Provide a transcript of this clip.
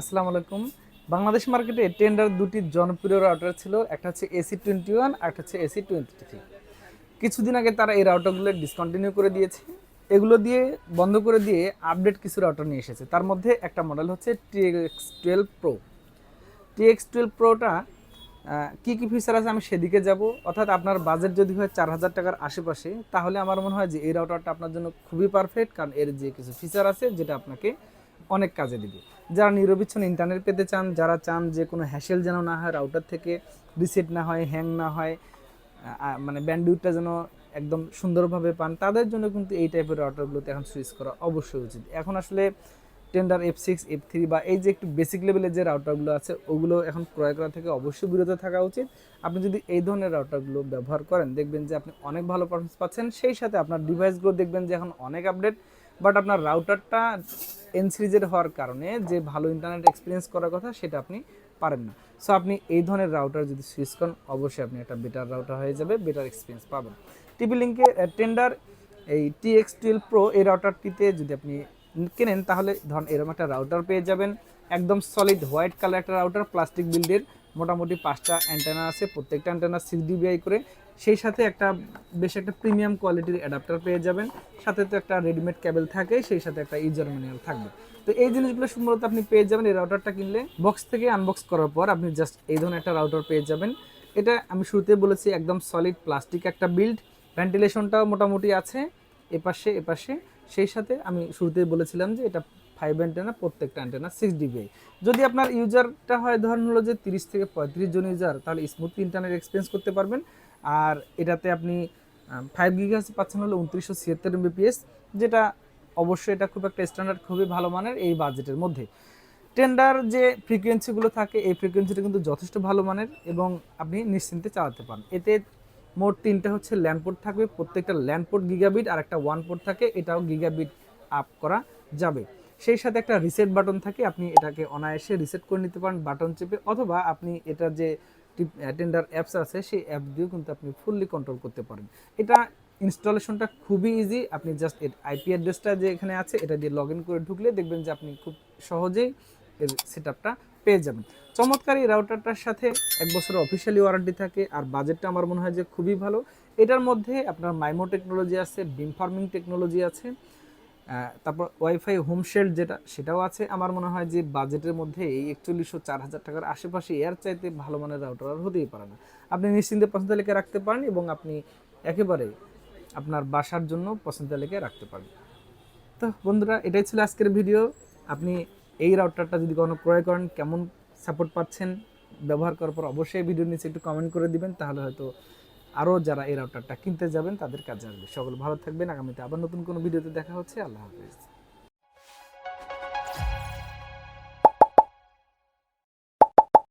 আসসালামু আলাইকুম। বাংলাদেশ মার্কেটে টেন্ডার দুটি জনপ্রিয় রাউটার ছিল, একটা হচ্ছে এসি টোয়েন্টি ওয়ান আর একটা হচ্ছে এসি টোয়েন্টি থ্রি কিছুদিন আগে তারা এই রাউটারগুলো ডিসকন্টিনিউ করে দিয়েছে। এগুলো দিয়ে, বন্ধ করে দিয়ে আপডেট কিছু রাউটার নিয়ে এসেছে। তার মধ্যে একটা মডেল হচ্ছে TX twelve pro TX twelve প্রোটা কী কী ফিচার আছে আমি সেদিকে যাব। অর্থাৎ আপনার বাজেট যদি হয় চার হাজার টাকার আশেপাশে, তাহলে আমার মনে হয় যে এই রাউটারটা আপনার জন্য খুবই পারফেক্ট কারণ এর যে কিছু ফিচার আছে, যেটা আপনাকে অনেক কাজে দিবে। যারা নিরবিচ্ছন্ন ইন্টারনেট পেতে চান, যারা চান যে কোনো হ্যাসেল যেন না হয় রাউটার থেকে রিসেট না হয় হ্যাং না হয় মানে ব্যান্ডউইডটা যেন একদম সুন্দরভাবে পান, তাদের জন্য কিন্তু এই টাইপের রাউটারগুলোতে এখন সুইচ করা অবশ্যই উচিত। এখন আসলে Tenda F six F three বা এই যে একটু বেসিক লেভেলের যে রাউটারগুলো আছে, ওগুলো এখন ক্রয় করা থেকে অবশ্যই বিরত থাকা উচিত। আপনি যদি এই ধরনের রাউটারগুলো ব্যবহার করেন, দেখবেন যে আপনি অনেক ভালো পারফরমেন্স পাচ্ছেন, সেই সাথে আপনার ডিভাইসগুলো দেখবেন যে এখন অনেক আপডেট বাট আপনার রাউটারটা এন সিরিজের হওয়ার কারণে যে ভালো ইন্টারনেট এক্সপিরিয়েন্স করার কথা সেটা আপনি পারেন না। সো আপনি এই ধরনের রাউটার যদি সুইচ করেন, অবশ্যই আপনি একটা বেটার রাউটার হয়ে যাবে বেটার এক্সপিরিয়েন্স পাবেন। টিপি লিঙ্কে টেন্ডার এই টি এক্স টুয়েলভ প্রো এই রাউটারটিতে যদি আপনি কেনেন, তাহলে ধরুন এরকম একটা রাউটার পেয়ে যাবেন। একদম সলিড হোয়াইট কালার একটা রাউটার প্লাস্টিক বিল্ডের মোটামুটি পাঁচটা অ্যান্টেনা আছে, প্রত্যেকটা অ্যান্টেনা সিক্স ডিবিআই করে। সেই সাথে একটা বেশ একটা প্রিমিয়াম কোয়ালিটির অ্যাডাপ্টার পেয়ে যাবেন। সাথে তো একটা রেডিমেড ক্যাবেল থাকে, সেই সাথে একটা ইউজার ম্যানুয়াল থাকবে। তো এই জিনিসগুলো সম্ভবত আপনি পেয়ে যাবেন, এই রাউটারটা কিনলে। বক্স থেকে আনবক্স করার পর আপনি জাস্ট এই ধরনের একটা রাউটার পেয়ে যাবেন। এটা আমি শুরুতে বলেছি, একদম সলিড প্লাস্টিক একটা বিল্ড ভেন্টিলেশনটাও মোটামুটি আছে, এপাশে এপাশে। সেই সাথে আমি শুরুতেই বলেছিলাম যে এটা ফাইভ অ্যান্টেনা প্রত্যেকটা অ্যান্টেনা সিক্স ডিবিআই যদি আপনার ইউজারটা হয়, ধরেন হলো যে তিরিশ থেকে পঁয়ত্রিশ জন ইউজার তাহলে স্মুথলি ইন্টারনেট এক্সপিরিয়েন্স করতে পারবেন। আর এটাতে আপনি ফাইভ গিগাস পাচ্ছেন হলো উনত্রিশশো ছিয়াত্তর এমবিপিএস যেটা অবশ্যই এটা খুব একটা স্ট্যান্ডার্ড খুবই ভালো মানের এই বাজেটের মধ্যে। টেন্ডার যে ফ্রিকোয়েন্সিগুলো থাকে, এই ফ্রিকোয়েন্সিটা কিন্তু যথেষ্ট ভালো মানের এবং আপনি নিশ্চিন্তে চালাতে পারেন। এতে মোট তিনটা হচ্ছে ল্যান্ড পোর্ট থাকবে, প্রত্যেকটা ল্যান্ড পোর্ট গিগাবিট আর একটা ওয়ান পোর্ট থাকে, এটাও গিগাবিট আপ করা যাবে। সেই সাথে একটা রিসেট বাটন থাকে, আপনি এটাকে অনায়াসে রিসেট করে নিতে পারেন, বাটন চেপে, অথবা আপনি এটা যে টেন্ডার অ্যাপস আছে, সেই অ্যাপ দিয়েও কিন্তু আপনি ফুললি কন্ট্রোল করতে পারেন। এটা ইনস্টলেশনটা খুবই ইজি, আপনি জাস্ট এর আইপি অ্যাড্রেসটা যে এখানে আছে, এটা দিয়ে লগ করে ঢুকলে দেখবেন যে আপনি খুব সহজেই এর সেট পেয়ে যাবেন। চমৎকার এই রাউটারটার সাথে এক বছরের অফিসিয়ালি ওয়ারেন্টি থাকে আর বাজেটটা আমার মনে হয় যে খুবই ভালো। এটার মধ্যে আপনার মাইমো টেকনোলজি আছে বিম ফার্মিং টেকনোলজি আছে তারপর ওয়াইফাই হোম শেল্ড যেটা, সেটাও আছে। আমার মনে হয় যে বাজেটের মধ্যে এই একচল্লিশশো চার হাজার টাকার আশেপাশে এর চাইতে ভালো মানের রাউটার আর হতেই পারে না। আপনি নিশ্চিন্তে পছন্দ তালিকা রাখতে পারেন এবং আপনি একেবারে আপনার বাসার জন্য পছন্দ তালিকায় রাখতে পারেন। তো বন্ধুরা, এটাই ছিল আজকের ভিডিও আপনি এই রাউটারটা যদি কখনো ক্রয় করেন, কেমন সাপোর্ট পাচ্ছেন ব্যবহার করার পর অবশ্যই ভিডিওর নিচে একটু কমেন্ট করে দিবেন, তাহলে হয়তো আরও যারা এই রাউটারটা কিনতে যাবেন, তাদের কাজে আসবে। সকল ভালো থাকবেন, আগামীতে আবার নতুন কোনো ভিডিওতে দেখা হচ্ছে। আল্লাহ হাফিজ।